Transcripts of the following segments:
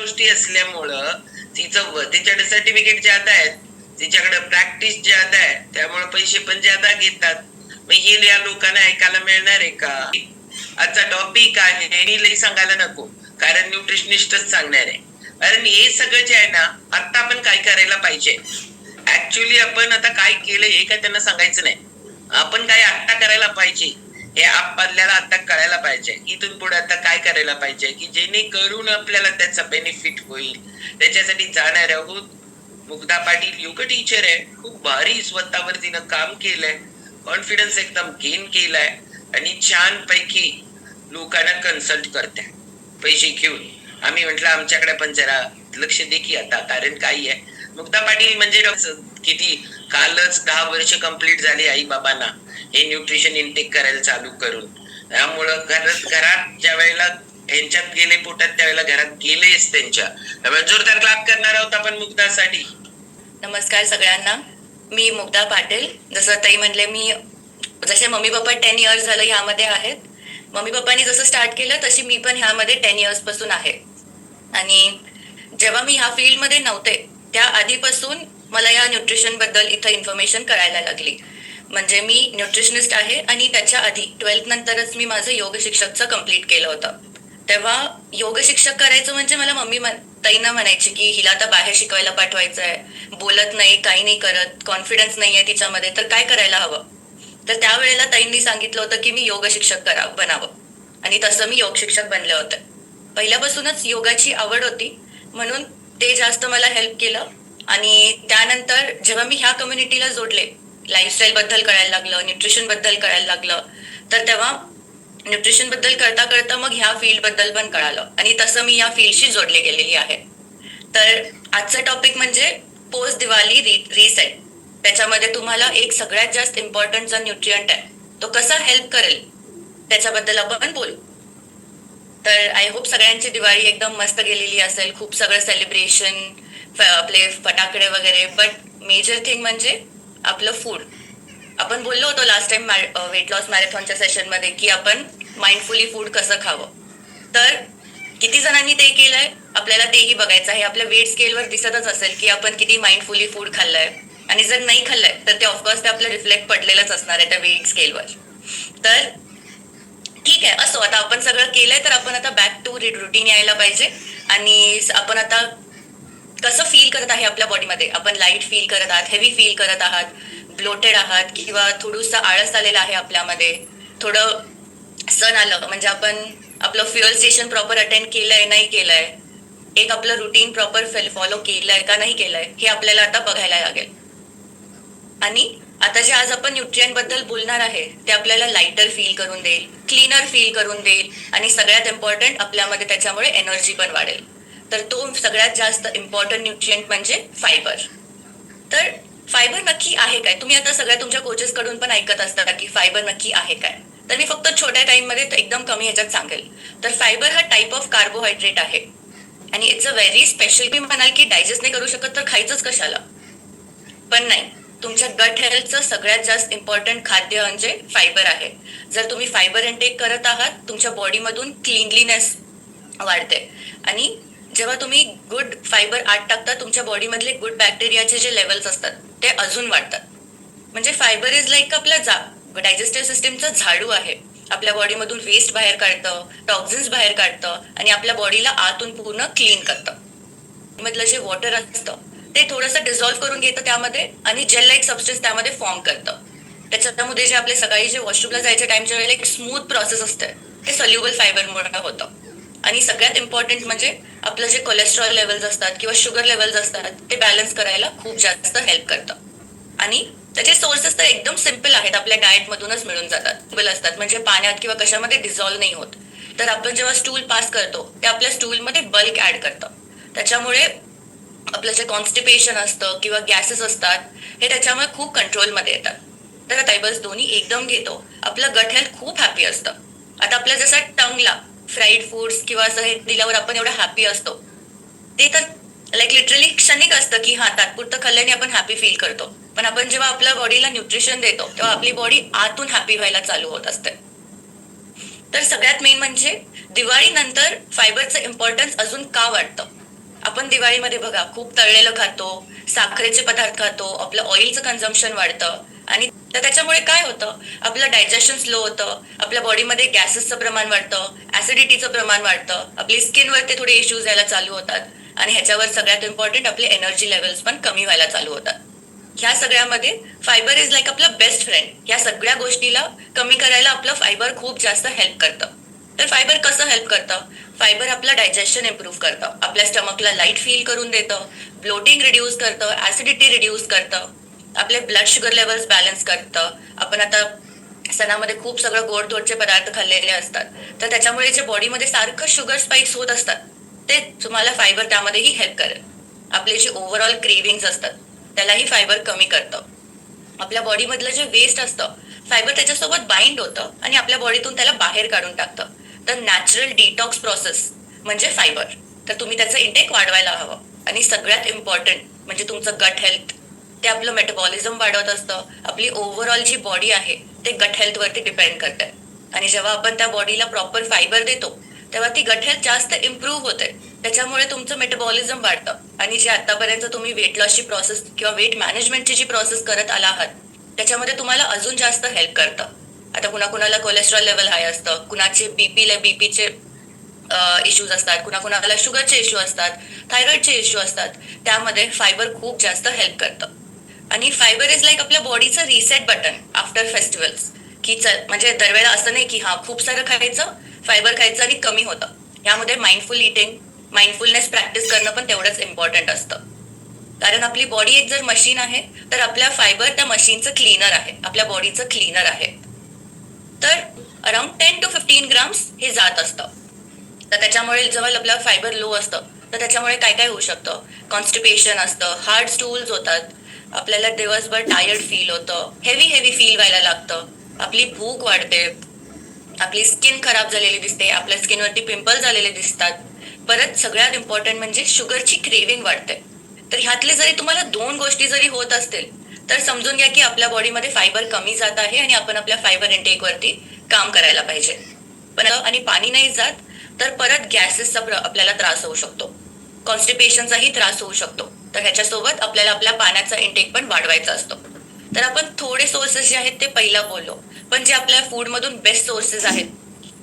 गोष्टी असल्यामुळं तिचं तिच्याकडे सर्टिफिकेट ज्यादा आहेत तिच्याकडे प्रॅक्टिस ज्यादा आहे त्यामुळे पैसे पण ज्यादा घेतात. मग हे या लोकांना ऐकायला मिळणार आहे का? आजचा टॉपिक आहे मी लई सांगायला नको कारण न्यूट्रिशनिस्टच सांगणार आहे. कारण हे सगळं जे आहे ना आता आपण काय करायला पाहिजे? ऍक्च्युली आपण आता काय केलं हे काय त्यांना सांगायचं नाही. आपण काय आता करायला पाहिजे? हे आपल्याला आता कळायला पाहिजे. इथून पुढे आता काय करायला पाहिजे? की जेणेकरून आपल्याला त्याचा बेनिफिट होईल. त्याच्यासाठी जाणार आहोत मुग्धा पाटील योग टीचर आहे. खूप भारी स्वतःवर तिनं काम केलंय. कॉन्फिडन्स एकदम गेन केलाय. आणि छान पैकी लोकांना कन्सल्ट करते पैसे घेऊन. आम्ही म्हटलं आमच्याकडे पण जरा लक्ष दे की आता कारण काही आहे. मुक्ता पाटील म्हणजे डॉक्टर किती? कालच दहा वर्ष कंप्लीट झाली आई बाबांना. हे न्यूट्रिशन इनटेक करायला चालू करून. त्यामुळं घरात घरात ज्या वेळेला यांच्यात गेले पोटात त्यावेळेला घरात गेलेच त्यांच्या. त्यामुळे जोरदार क्लाप करणार आहोत आपण मुक्तासाठी नमस्कार सगळ्यांना. मी मुग्धा पाटील. जसं ताई म्हणले मी जसे मम्मी पप्पा टेन इयर्स झालं ह्यामध्ये आहेत. मम्मी पप्पांनी जसं स्टार्ट केलं तशी मी पण ह्यामध्ये टेन इयर्सपासून आहे. आणि जेव्हा मी ह्या फील्डमध्ये नव्हते त्या आधीपासून मला या न्यूट्रिशनबद्दल इथं इन्फॉर्मेशन कळायला लागली. म्हणजे मी न्यूट्रिशनिस्ट आहे आणि त्याच्या आधी ट्वेल्थ नंतरच मी माझं योग शिक्षकचं कंप्लीट केलं होतं. तेव्हा योग शिक्षक करायचं म्हणजे मला मम्मी म्हण- ताईंना म्हणायची की हिला आता बाहेर शिकवायला पाठवायचं आहे बोलत नाही काही नाही करत कॉन्फिडन्स नाही आहे तिच्यामध्ये तर काय करायला हवं? तर त्यावेळेला ताईंनी सांगितलं होतं की मी योग शिक्षक करा बनावं. आणि तसं मी योग शिक्षक बनले होते. पहिल्यापासूनच योगाची आवड होती. म्हणून ते जास्त मला हेल्प केलं. आणि त्यानंतर जेव्हा मी ह्या कम्युनिटीला जोडले लाईफस्टाईल बद्दल कळायला लागलं न्यूट्रिशनबद्दल कळायला लागलं तर तेव्हा न्यूट्रिशनबद्दल करता करता मग ह्या फील्डबद्दल पण कळालं. आणि तसं मी या फील्डशी जोडले गेलेली आहे. तर आजचा टॉपिक म्हणजे पोस्ट दिवाळी रिसेट त्याच्यामध्ये तुम्हाला एक सगळ्यात जास्त इम्पॉर्टंट जो न्यूट्रियंट आहे तो कसा हेल्प करेल त्याच्याबद्दल आपण बोलू. तर आय होप सगळ्यांची दिवाळी एकदम मस्त गेलेली असेल खूप सगळं सेलिब्रेशन आपले फटाकडे वगैरे बट मेजर थिंग म्हणजे आपलं फूड आपण बोललो होतो लास्ट टाइम वेट लॉस मॅरेथॉनच्या सेशनमध्ये की आपण माइंडफुली फूड कसं खावं. तर किती जणांनी ते केलंय? आपल्याला तेही बघायचं आहे. आपल्या वेट स्केलवर दिसतच असेल की आपण किती माइंडफुली फूड खाल्लंय. आणि जर नाही खाल्लंय तर ते ऑफकोर्स ते आपलं रिफ्लेक्ट पडलेलंच असणार आहे त्या वेट स्केलवर तर ठीक आहे असो. आता आपण सगळं केलंय तर आपण आता बॅक टू रुटीन यायला पाहिजे. आणि आपण आता कसं फील करत आहे आपल्या बॉडीमध्ये आपण लाइट फील करत आहात हेवी फील करत आहात ब्लोटेड आहात किंवा थोडंसं आळस आलेला आहे आपल्यामध्ये थोडं सण आलं म्हणजे आपण आपलं फ्युअल स्टेशन प्रॉपर अटेंड केलंय नाही केलंय एक आपलं रुटीन प्रॉपर फॉलो केलंय का नाही केलंय हे आपल्याला आता बघायला लागेल. आणि आता जे आज आपण न्यूट्रियनबद्दल बोलणार आहे ते आपल्याला लाइटर फील करून देईल क्लीनर फील करून देईल आणि सगळ्यात इम्पॉर्टंट आपल्यामध्ये त्याच्यामुळे एनर्जी पण वाढेल. तर तो सगळ्यात जास्त इम्पॉर्टंट न्यूट्रियंट म्हणजे फायबर तर फायबर नक्की आहे काय? तुम्ही आता सगळ्या तुमच्या कोचेस कडून पण ऐकत असता की फायबर नक्की आहे काय? तर मी फक्त छोट्या टाइममध्ये एकदम कमी ह्याच्यात सांगेल. तर फायबर हा टाईप ऑफ कार्बोहायड्रेट आहे. आणि इट्स अ व्हेरी स्पेशल मी म्हणाल की डायजेस्ट नाही करू शकत तर खायचंच कशाला? पण नाही. तुमच्या गट हेल्थचं सगळ्यात जास्त इम्पॉर्टंट खाद्य म्हणजे फायबर आहे. जर तुम्ही फायबर इंटेक करत आहात तुमच्या बॉडीमधून क्लिनलीनेस वाढते. आणि जेव्हा तुम्ही गुड फायबर आत टाकता तुमच्या बॉडीमधले गुड बॅक्टेरियाचे जे लेवल्स असतात ते अजून वाढतात. म्हणजे फायबर इज लाईक आपल्या जा डायजेस्टिव्ह सिस्टीमचं झाडू आहे. आपल्या बॉडीमधून वेस्ट बाहेर काढतं टॉक्झिन्स बाहेर काढतं आणि आपल्या बॉडीला आतून पूर्ण क्लीन करतं. मधलं जे वॉटर असतं ते थोडंसं डिझॉल्व्ह करून घेतं त्यामध्ये आणि जेल लाईक सबस्टन्स त्यामध्ये फॉर्म करतं. त्याच्यामध्ये जे आपले सकाळी जे वॉशरूमला जायच्या टाइमच्या वेळेला एक स्मूथ प्रोसेस असते. ते सल्युबल फायबरमुळे होतं. आणि सगळ्यात इम्पॉर्टंट म्हणजे आपलं जे कोलेस्ट्रॉल लेवल्स असतात किंवा शुगर लेवल्स असतात ते बॅलन्स करायला खूप जास्त हेल्प करतं. आणि त्याचे सोर्सेस तर एकदम सिंपल आहेत. आपल्या डाएट मधूनच मिळून जातात. सिंपल असतात. म्हणजे पाण्यात किंवा कशामध्ये डिझॉल्व्ह नाही होत. तर आपण जेव्हा स्टूल पास करतो ते आपल्या स्टूलमध्ये बल्क ऍड करतं. त्याच्यामुळे आपलं जे कॉन्स्टिपेशन असतं किंवा गॅसेस असतात हे त्याच्यामुळे खूप कंट्रोलमध्ये येतात. तर आता दोन्ही एकदम घेतो. आपलं गट हेल्थ खूप हॅपी असतं. आता आपल्या जसं टंगला फ्राईड फूड्स किंवा असं हे दिल्यावर आपण एवढं हॅपी असतो. ते तर लाईक लिटरली क्षणिक असतं की हा तात्पुरतं खाल्ल्याने आपण हॅपी फील करतो. पण आपण जेव्हा आपल्या बॉडीला न्यूट्रिशन देतो तेव्हा आपली बॉडी आतून हॅपी व्हायला चालू होत असते. तर सगळ्यात मेन म्हणजे दिवाळीनंतर फायबरचं इम्पॉर्टन्स अजून का वाटतं आपण दिवाळीमध्ये बघा खूप तळलेलं खातो साखरेचे पदार्थ खातो आपलं ऑइलचं कन्झम्पशन वाढतं. आणि तर त्याच्यामुळे काय होतं? आपलं डायजेशन स्लो होतं. आपल्या बॉडीमध्ये गॅसेसचं प्रमाण वाढतं. ऍसिडिटीचं प्रमाण वाढतं. आपली स्किनवरती थोडे इश्यूज यायला चालू होतात. आणि ह्याच्यावर सगळ्यात इम्पॉर्टंट आपले एनर्जी लेवल्स पण कमी व्हायला चालू होतात. ह्या सगळ्यामध्ये फायबर इज लाईक आपलं बेस्ट फ्रेंड ह्या सगळ्या गोष्टीला कमी करायला आपलं फायबर खूप जास्त हेल्प करतं. तर फायबर कसं हेल्प करतं? फायबर आपलं डायजेशन इम्प्रूव्ह करतं. आपल्या स्टमकला लाइट फील करून देतं. ब्लोटिंग रिड्यूस करतं. ऍसिडिटी रिड्यूस करतं. आपले ब्लड शुगर लेवल्स बॅलन्स करतं. आपण आता सणामध्ये खूप सगळं गोड धोडचे पदार्थ खाल्लेले असतात. तर त्याच्यामुळे जे बॉडीमध्ये सारखं शुगर स्पाइक्स होत असतात ते तुम्हाला फायबर त्यामध्येही हेल्प करेल. आपले जे ओव्हरऑल क्रेविंग्स असतात त्यालाही फायबर कमी करतं. आपल्या बॉडीमधलं जे वेस्ट असतं फायबर त्याच्यासोबत बाइंड होतं आणि आपल्या बॉडीतून त्याला बाहेर काढून टाकतं. तर नॅचरल डिटॉक्स प्रोसेस म्हणजे फायबर तर तुम्ही त्याचं इंटेक वाढवायला हवं. आणि सगळ्यात इम्पॉर्टंट म्हणजे तुमचं गट हेल्थ ते आपलं मेटाबॉलिझम वाढवत असतं. आपली ओव्हरऑल जी बॉडी आहे ते गट हेल्थवरती डिपेंड करते आणि जेव्हा आपण त्या बॉडीला प्रॉपर फायबर देतो तेव्हा ती गट हेल्थ जास्त इम्प्रूव्ह होते. त्याच्यामुळे तुमचं मेटाबॉलिझम वाढतं. आणि जे आतापर्यंत तुम्ही वेट लॉसची प्रोसेस किंवा वेट मॅनेजमेंटची जी प्रोसेस करत आला आहात त्याच्यामध्ये तुम्हाला अजून जास्त हेल्प करतं. आता कुणा कुणाला कोलेस्ट्रॉल लेवल हाय असतं कुणाचे बीपीला बीपीचे इश्यूज असतात कुणा कुणाला शुगरचे इश्यू असतात थायरॉइडचे इश्यू असतात त्यामध्ये फायबर खूप जास्त हेल्प करतं. आणि फायबर इज लाईक आपल्या बॉडीचं रिसेट बटन आफ्टर फेस्टिवल्स की चल म्हणजे दरवेळेला असं नाही की हा खूप सारं खायचं फायबर खायचं आणि कमी होतं. यामध्ये माइंडफुल इटिंग माइंडफुलनेस प्रॅक्टिस करणं पण तेवढंच इम्पॉर्टंट असतं. कारण आपली बॉडी एक जर मशीन आहे तर आपल्या फायबर त्या मशीनचं क्लीनर आहे. आपल्या बॉडीचं क्लीनर आहे. तर around ten to fifteen grams हे जात असतं. तर त्याच्यामुळे जेव्हा आपलं फायबर लो असतं तर त्याच्यामुळे काय काय होऊ शकतं? कॉन्स्टिपेशन असतं हार्ड स्टूल्स होतात आपल्याला दिवसभर टायर्ड फील होतं. हेवी हेवी फील व्हायला लागतं. आपली भूक वाढते. आपली स्किन खराब झालेली दिसते. आपल्या स्किनवरती पिंपल झालेले दिसतात. परत सगळ्यात इम्पॉर्टंट म्हणजे शुगरची क्रेविंग वाढते. तर ह्यातले जरी तुम्हाला दोन गोष्टी जरी होत असतील तर समजून घ्या की आपल्या बॉडीमध्ये फायबर कमी जात आहे आणि आपण आपल्या फायबर इंटेकवरती काम करायला पाहिजे. पण आणि पाणी नाही जात तर परत गॅसेसचा आपल्याला त्रास होऊ शकतो. कॉन्स्टिपेशनचाही त्रास होऊ शकतो. तर ह्याच्यासोबत आपल्याला आपल्या पाण्याचा इंटेक पण वाढवायचा असतो. तर आपण थोडे सोर्सेस जे आहेत ते पहिला बोललो. पण जे आपल्या फूडमधून बेस्ट सोर्सेस आहेत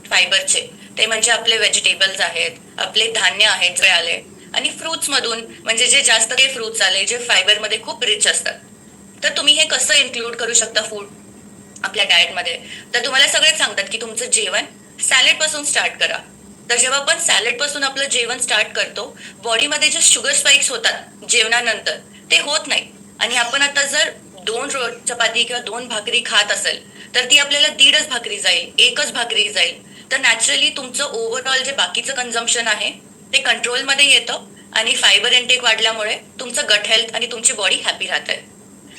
फायबरचे ते म्हणजे आपले व्हेजिटेबल्स आहेत आपले धान्य आहेत जे आले आणि फ्रुट्स मधून म्हणजे जे जास्त काही फ्रुट्स आले जे फायबरमध्ये खूप रिच असतात. तर तुम्ही हे कसं इन्क्लूड करू शकता फूड आपल्या डाएटमध्ये तर तुम्हाला सगळेच सांगतात की तुमचं जेवण सॅलेडपासून स्टार्ट करा. तर जेव्हा आपण सॅलडपासून आपलं जेवण स्टार्ट करतो बॉडीमध्ये जे शुगर स्पाइक्स होतात जेवणानंतर ते होत नाही. आणि आपण आता जर दोन रो चपाती किंवा दोन भाकरी खात असेल तर ती आपल्याला दीडच भाकरी जाईल एकच भाकरी जाईल. तर नॅचरली तुमचं ओव्हरऑल जे बाकीचं कन्झम्पशन आहे ते कंट्रोलमध्ये येतं आणि फायबर इंटेक वाढल्यामुळे तुमचं गट हेल्थ आणि तुमची बॉडी हॅपी राहते.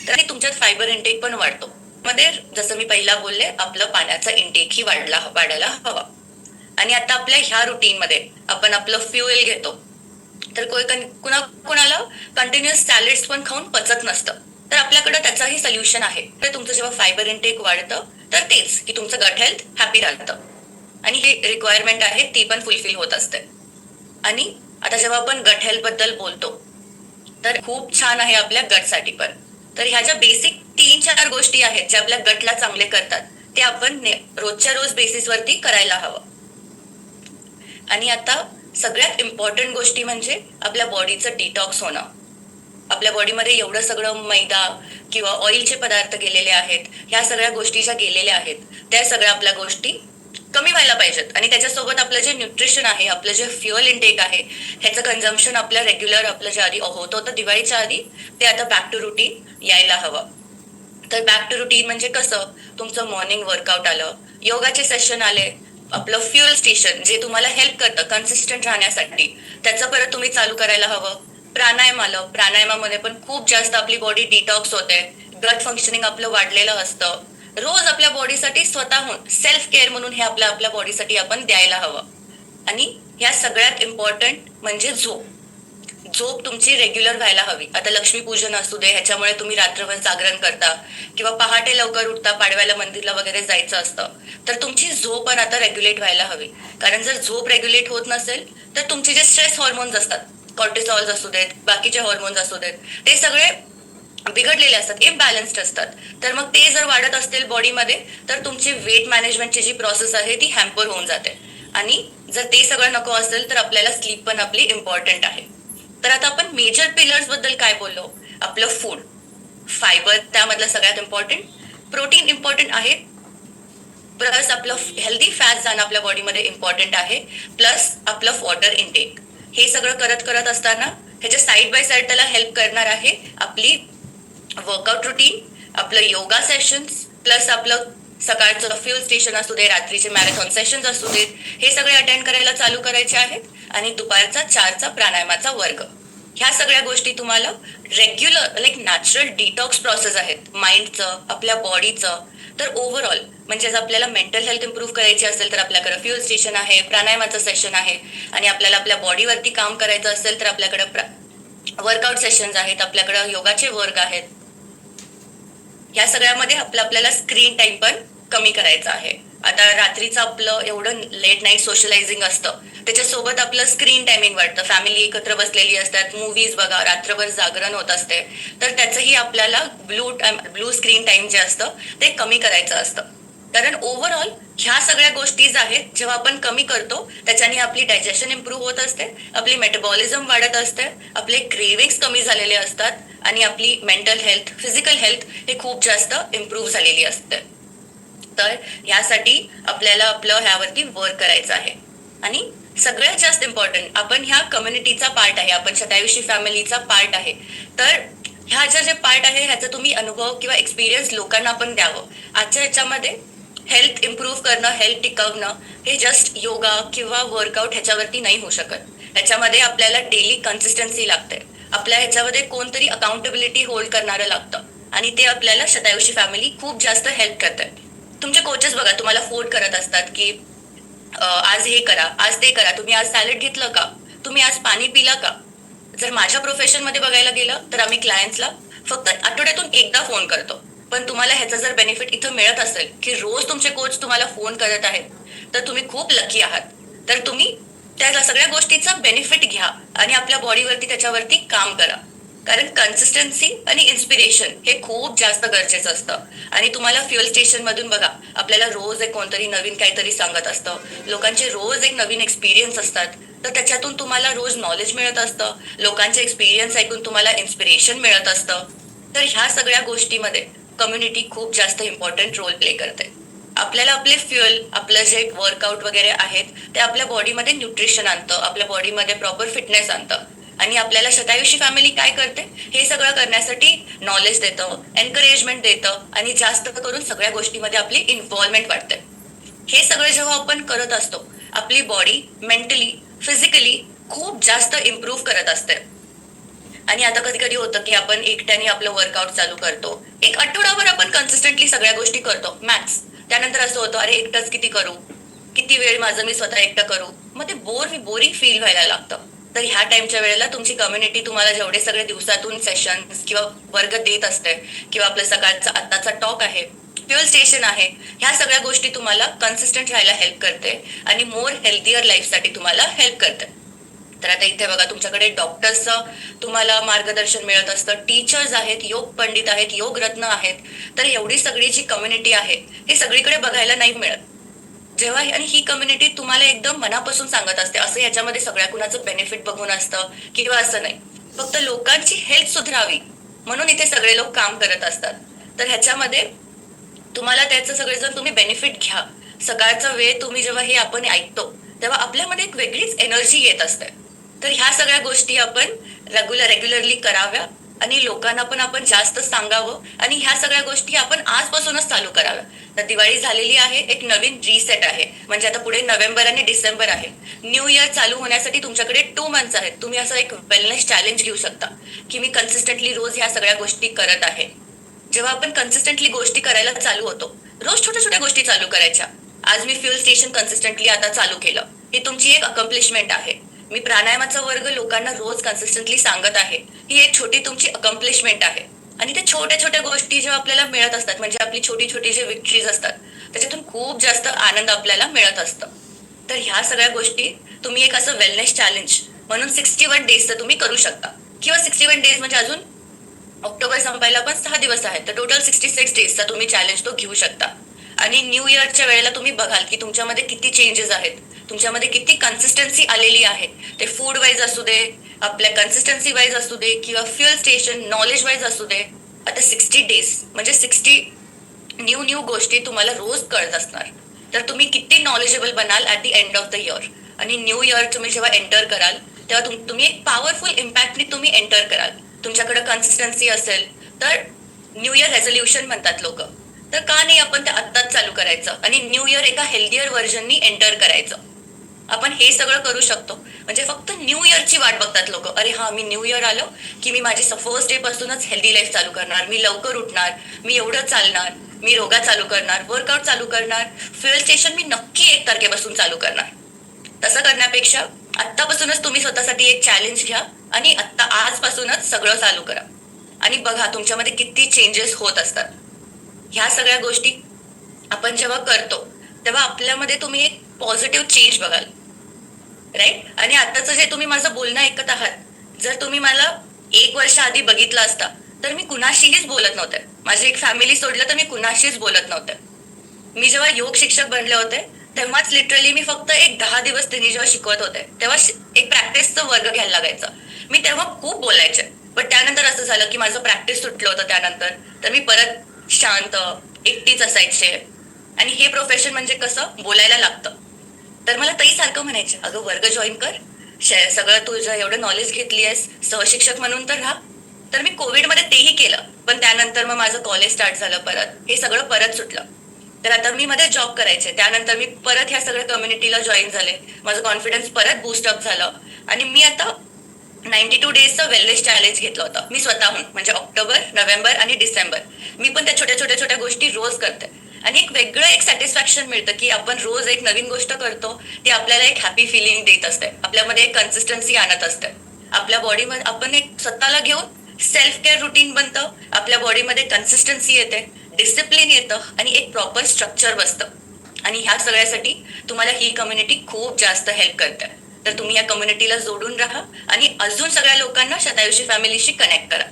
तर तुमच्यात फायबर इंटेक पण वाढतो. मध्ये जसं मी पहिला बोलले आपलं पाण्याचा इंटेक ही वाढला वाढायला हवा. आणि आता आपल्या ह्या रुटीन मध्ये आपण आपलं फ्युएल घेतो. तर कोण कुणा कुणाला कंटिन्युअस सॅलेड्स पण खाऊन पचत नसतं. तर आपल्याकडे त्याचाही सोल्युशन आहे. तर तुमचं जेव्हा फायबर इनटेक वाढतं तर तेच की तुमचं गट हेल्थ हॅपी राहतं. आणि ही रिक्वायरमेंट आहे ती पण फुलफिल होत असते. आणि आता जेव्हा आपण गट हेल्थबद्दल बोलतो तर खूप छान आहे आपल्या गटसाठी पण. तर ह्या ज्या बेसिक तीन चार गोष्टी आहेत ज्या आपल्या गटला चांगले करतात ते आपण ने- रोजच्या रोज बेसिसवरती करायला हवं. आणि आता सगळ्यात इम्पॉर्टंट गोष्टी म्हणजे आपल्या बॉडीचं डिटॉक्स होणं. आपल्या बॉडीमध्ये एवढं सगळं मैदा किंवा ऑइलचे पदार्थ गेलेले आहेत ह्या सगळ्या गोष्टी ज्या गेलेल्या आहेत त्या सगळ्या आपल्या गोष्टी कमी व्हायला पाहिजेत. आणि त्याच्यासोबत आपलं जे न्यूट्रिशन आहे आपलं जे फ्युअल इंटेक आहे ह्याचं कन्झम्पन आपलं रेग्युलर आपलं जे आधी होतं होतं दिवाळीच्या आधी ते आता बॅक टू रुटीन यायला हवं. तर बॅक टू रुटीन म्हणजे कसं? तुमचं मॉर्निंग वर्कआउट आलं योगाचे सेशन आले आपलं फ्युएल स्टेशन जे तुम्हाला हेल्प करतं कन्सिस्टंट राहण्यासाठी त्याचं परत तुम्ही चालू करायला हवं. प्राणायाम आलं प्राणायामामध्ये पण खूप जास्त आपली बॉडी डिटॉक्स होते. ब्लड फंक्शनिंग आपलं वाढलेलं असतं. रोज आपल्या बॉडीसाठी स्वतःहून सेल्फ केअर म्हणून हे आपल्या आपल्या बॉडीसाठी आपण द्यायला हवं. आणि ह्या सगळ्यात इम्पॉर्टंट म्हणजे झोप. झोप तुमची रेग्युलर व्हायला हवी. आता लक्ष्मीपूजन असू दे ह्याच्यामुळे तुम्ही रात्रभर जागरण करता किंवा पहाटे लवकर उठता पाडव्याला मंदिरला वगैरे जायचं असतं तर तुमची झोप पण आता रेग्युलेट व्हायला हवी. कारण जर झोप रेग्युलेट होत नसेल तर तुमचे जे स्ट्रेस हॉर्मोन्स असतात कॉर्टिसॉल्स असू देत बाकीचे हॉर्मोन्स असू देत ते सगळे बिघडलेले असतात इम्बॅलन्स्ड असतात. तर मग ते जर वाढत असतील बॉडीमध्ये तर तुमची वेट मॅनेजमेंटची जी प्रोसेस आहे ती हॅम्पर होऊन जाते. आणि जर ते सगळं नको असेल तर आपल्याला स्लीप पण आपली इम्पॉर्टंट आहे. तर आता आपण मेजर पिलर्सबद्दल काय बोललो? आपलं फूड फायबर त्यामधलं सगळ्यात इम्पॉर्टंट प्रोटीन इम्पॉर्टंट आहे. प्लस आपलं हेल्दी फॅट जाणं आपल्या बॉडीमध्ये इम्पॉर्टंट आहे. प्लस आपलं वॉटर इनटेक हे सगळं करत करत असताना ह्याच्या साईड बाय साईड त्याला हेल्प करणार आहे आपली वर्कआउट रुटीन आपलं योगा सेशन्स प्लस आपलं सकाळचं फ्युल स्टेशन असू दे रात्रीचे मॅरेथॉन सेशन्स असू देत हे सगळे अटेंड करायला चालू करायचे आहेत. आणि दुपारचा चारचा प्राणायामाचा वर्ग. ह्या सगळ्या गोष्टी तुम्हाला regular like natural detox process आहेत. माइंडचं आपल्या बॉडीचं तर ओव्हरऑल म्हणजे जर आपल्याला मेंटल हेल्थ इम्प्रूव्ह करायची असेल तर आपल्याकडे फ्युल स्टेशन आहे प्राणायामाचं सेशन आहे. आणि आपल्याला आपल्या बॉडीवरती काम करायचं असेल तर आपल्याकडे वर्कआउट सेशन्स आहेत आपल्याकडे योगाचे वर्ग आहेत. या सगळ्यामध्ये आपलं आपल्याला स्क्रीन टाइम पण कमी करायचा आहे. आता रात्रीचं आपलं एवढं लेट नाईट सोशलायझिंग असतं. त्याच्यासोबत आपलं स्क्रीन टायमिंग वाढतं. फॅमिली एकत्र बसलेली असतात मूवीज बघा रात्रभर जागरण होत असते. तर त्याचंही आपल्याला ब्लू ब्लू स्क्रीन टाइम जे असतं ते कमी करायचं असतं. कारण ओव्हरऑल ह्या सगळ्या गोष्टीज आहेत जेव्हा आपण कमी करतो त्याच्याने आपली डायजेशन इम्प्रूव्ह होत असते आपली मेटाबॉलिझम वाढत असते आपले क्रेविंग्स कमी झालेले असतात आणि आपली मेंटल हेल्थ फिजिकल हेल्थ हे खूप जास्त इम्प्रूव्ह झालेली असते. तर ह्यासाठी आपल्याला आपलं ह्यावरती वर्क करायचं आहे. आणि सगळ्यात जास्त इम्पॉर्टंट आपण ह्या कम्युनिटीचा पार्ट आहे आपण सदायुषी फॅमिलीचा पार्ट आहे. तर ह्याचा जे पार्ट आहे ह्याचा तुम्ही अनुभव किंवा एक्सपिरियन्स लोकांना पण द्यावं. आजच्या ह्याच्यामध्ये हेल्थ इम्प्रूव्ह करणं हेल्थ टिकवणं हे जस्ट योगा किंवा वर्कआउट ह्याच्यावरती नाही होऊ शकत. ह्याच्यामध्ये आपल्याला डेली कन्सिस्टन्सी लागते. आपल्या ह्याच्यामध्ये कोणतरी अकाउंटेबिलिटी होल्ड करणारं लागतं. आणि ते आपल्याला शतायुषी फॅमिली खूप जास्त हेल्प करतात. तुमचे कोचेस बघा तुम्हाला फोन करत असतात की आज हे करा आज ते करा तुम्ही आज सॅलड घेतलं का? तुम्ही आज पाणी पिला का? जर माझ्या प्रोफेशनमध्ये बघायला गेलं तर आम्ही क्लायंट्सला फक्त आठवड्यातून एकदा फोन करतो. पण तुम्हाला ह्याचा जर बेनिफिट इथं मिळत असेल की रोज तुमचे कोच तुम्हाला फोन करत आहेत तर तुम्ही खूप लकी आहात. तर तुम्ही त्या सगळ्या गोष्टीचा बेनिफिट घ्या आणि आपल्या बॉडीवरती त्याच्यावरती काम करा. कारण कन्सिस्टन्सी आणि इन्स्पिरेशन हे खूप जास्त गरजेचं असतं. आणि तुम्हाला फ्युअल स्टेशन मधून बघा आपल्याला रोज एक कोणतरी नवीन काहीतरी सांगत असतं. लोकांचे रोज एक नवीन एक्सपिरियन्स असतात. तर त्याच्यातून तुम्हाला रोज नॉलेज मिळत असतं. लोकांचे एक्सपिरियन्स ऐकून तुम्हाला इन्स्पिरेशन मिळत असतं. तर ह्या सगळ्या गोष्टीमध्ये कम्युनिटी खूप जास्त इम्पॉर्टंट रोल प्ले करते. आपल्याला आपले फ्युएल आपलं जे वर्कआउट वगैरे आहेत ते आपल्या बॉडीमध्ये न्यूट्रिशन आणतं आपल्या बॉडीमध्ये प्रॉपर फिटनेस आणतं. आणि आपल्याला शतायुषी फॅमिली काय करते? हे सगळं करण्यासाठी नॉलेज देतं एनकरेजमेंट देतं आणि जास्त करून सगळ्या गोष्टीमध्ये आपली इन्व्हॉल्वमेंट वाढते. हे सगळं जेव्हा आपण करत असतो आपली बॉडी मेंटली फिजिकली खूप जास्त इम्प्रूव्ह करत असते. आणि आता कधी कधी होतं की आपण एकट्याने आपलं वर्कआउट चालू करतो. एक आठवडाभर आपण कन्सिस्टंटली सगळ्या गोष्टी करतो मॅक्स त्यानंतर असं होतं अरे एकटाच किती करू? किती वेळ माझं मी स्वतः एकटं करू? मग ते बोर बोरिंग फील व्हायला लागतं. तर ह्या टाइमच्या वेळेला तुमची कम्युनिटी तुम्हाला जेवढे सगळे दिवसातून सेशन किंवा वर्ग देत असते किंवा आपलं सकाळचा आत्ताचा टॉक आहे फ्युअल स्टेशन आहे ह्या सगळ्या गोष्टी तुम्हाला कन्सिस्टंट राहायला हेल्प करते आणि मोर हेल्थियर लाईफसाठी तुम्हाला हेल्प करते. तर आता इथे बघा तुमच्याकडे डॉक्टर्सचं तुम्हाला मार्गदर्शन मिळत असतं. टीचर्स आहेत योग पंडित आहेत योग रत्न आहेत. तर एवढी सगळी जी कम्युनिटी आहे हे सगळीकडे बघायला नाही मिळत. जेव्हा आणि ही कम्युनिटी तुम्हाला एकदम मनापासून सांगत असते. असं याच्यामध्ये सगळ्या कुणाचं बेनिफिट बघून असतं किंवा असं नाही. फक्त लोकांची हेल्थ सुधरावी म्हणून इथे सगळे लोक काम करत असतात. तर ह्याच्यामध्ये तुम्हाला त्याचं सगळेजण तुम्ही बेनिफिट घ्या. सकाळचा वेळ तुम्ही जेव्हा हे आपण ऐकतो तेव्हा आपल्यामध्ये एक वेगळीच एनर्जी येत असते. तर ह्या सगळ्या गोष्टी आपण रेग्युलर रेग्युलरली कराव्या आणि लोकांना पण आपण जास्त सांगावं आणि ह्या सगळ्या गोष्टी आपण आजपासूनच चालू कराव्या. तर दिवाळी झालेली आहे एक नवीन रिसेट आहे. म्हणजे आता पुढे नोव्हेंबर आणि डिसेंबर आहे. न्यू इयर चालू होण्यासाठी तुमच्याकडे टू मंथ्स आहेत. तुम्ही असं एक वेलनेस चॅलेंज घेऊ शकता की मी कन्सिस्टंटली रोज ह्या सगळ्या गोष्टी करत आहे. जेव्हा आपण कन्सिस्टंटली गोष्टी करायला चालू होतो रोज छोट्या छोट्या गोष्टी चालू करायच्या. आज मी फ्युल स्टेशन कन्सिस्टंटली आता चालू केलं. ही तुमची एक अकम्प्लिशमेंट आहे. मी प्राणायामाचा वर्ग लोकांना रोज कन्सिस्टंटली सांगत आहे. ही एक छोटी तुमची अकम्प्लिशमेंट आहे. आणि त्या छोट्या छोट्या गोष्टी जेव्हा आपल्याला मिळत असतात म्हणजे आपली छोटी छोटी जे विक्ट्रीज असतात त्याच्यातून खूप जास्त आनंद आपल्याला मिळत असतं. तर ह्या सगळ्या गोष्टी तुम्ही एक असं वेलनेस चॅलेंज म्हणून सिक्स्टी वन डेज तुम्ही करू शकता. किंवा सिक्स्टी वन डेज म्हणजे अजून ऑक्टोबर संपायला पण सहा दिवस आहेत. तर टोटल सिक्स्टी सिक्स डेजचा तुम्ही चॅलेंज तो घेऊ शकता. आणि न्यू इयरच्या वेळेला तुम्ही बघाल की तुमच्यामध्ये किती चेंजेस आहेत. तुमच्यामध्ये किती कन्सिस्टन्सी आलेली आहे? ते फूड वाईज असू दे आपल्या कन्सिस्टन्सी वाईज असू दे किंवा फ्युअल स्टेशन नॉलेज वाईज असू दे आता सिक्स्टी डेज म्हणजे सिक्स्टी न्यू न्यू गोष्टी तुम्हाला रोज कळत असणार. तर तुम्ही किती नॉलेजेबल बनाल at the end of the year आणि न्यू इयर तुम्ही जेव्हा एंटर कराल तेव्हा तुम तुम्ही एक पॉवरफुल इम्पॅक्टनी तुम्ही एंटर कराल. तुमच्याकडे कन्सिस्टन्सी असेल तर न्यू इयर रेझोल्युशन म्हणतात लोक. तर का नाही आपण ते आत्ताच चालू करायचं? आणि न्यू इयर एका हेल्दियर व्हर्जननी एंटर करायचं. आपण हे सगळं करू शकतो. म्हणजे फक्त न्यू इयरची वाट बघतात लोक. अरे हा मी न्यू इयर आलो की मी माझी फर्स्ट डे पासूनच हेल्दी लाईफ चालू करणार. मी लवकर उठणार. मी एवढं चालणार. मी रोगा चालू करणार. वर्कआउट चालू करणार. फ्युएल स्टेशन मी नक्की एक तारखेपासून चालू करणार. तसं करण्यापेक्षा आत्तापासूनच तुम्ही स्वतःसाठी एक चॅलेंज घ्या आणि आत्ता आजपासूनच सगळं चालू करा. आणि बघा तुमच्यामध्ये किती चेंजेस होत असतात. ह्या सगळ्या गोष्टी आपण जेव्हा करतो तेव्हा आपल्यामध्ये तुम्ही एक पॉझिटिव्ह चेंज बघाल. राईट आणि आताचं जे तुम्ही माझं बोलणं ऐकत आहात जर तुम्ही मला एक वर्ष आधी बघितलं असता तर मी कुणाशीहीच बोलत नव्हते. माझी एक फॅमिली सोडलं तर मी कुणाशीच बोलत नव्हते. मी जेव्हा योग शिक्षक बनले होते तेव्हाच लिटरली मी फक्त एक दहा दिवस त्यांनी जेव्हा शिकवत होते तेव्हा एक प्रॅक्टिसचं वर्ग घ्यायला लागायचं. मी तेव्हा खूप बोलायचे. पण त्यानंतर असं झालं की माझं प्रॅक्टिस सुटलं होतं त्यानंतर. तर मी परत शांत एकटीच असायचे. आणि हे प्रोफेशन म्हणजे कसं? बोलायला लागतं. तर मला ताई सारखं म्हणायचं अगं वर्ग जॉईन कर. शे- सगळं तुझं एवढं नॉलेज घेतली आहेस सहशिक्षक म्हणून तर राहा. तर मी कोविडमध्ये तेही केलं. पण त्यानंतर मग माझं कॉलेज स्टार्ट झालं परत. हे सगळं परत सुटलं. तर आता मी मध्ये जॉब करायचे. त्यानंतर मी परत ह्या सगळ्या कम्युनिटीला जॉईन झाले. माझं कॉन्फिडन्स परत बूस्टअप झालं. आणि मी आता नाईन्टी टू डेजचं वेलनेस चॅलेंज घेतलं होतं. मी स्वतःहून म्हणजे ऑक्टोबर नोव्हेंबर आणि डिसेंबर. मी पण त्या छोट्या छोट्या छोट्या गोष्टी रोज करते. आणि एक वेगळं एक सॅटिस्फॅक्शन मिळतं की आपण रोज एक नवीन गोष्ट करतो ती आपल्याला एक हॅपी फिलिंग देत असते. आपल्यामध्ये एक कन्सिस्टन्सी आणत असते. आपल्या बॉडीमध्ये आपण एक स्वतःला घेऊन सेल्फ केअर रुटीन बनतं. आपल्या बॉडीमध्ये कन्सिस्टन्सी येते डिसिप्लिन येतं आणि एक प्रॉपर स्ट्रक्चर बसतं. आणि ह्या सगळ्यासाठी तुम्हाला ही कम्युनिटी खूप जास्त हेल्प करते. तर तुम्ही या कम्युनिटीला जोडून राहा आणि अजून सगळ्या लोकांना शतायुषी फॅमिलीशी कनेक्ट करा.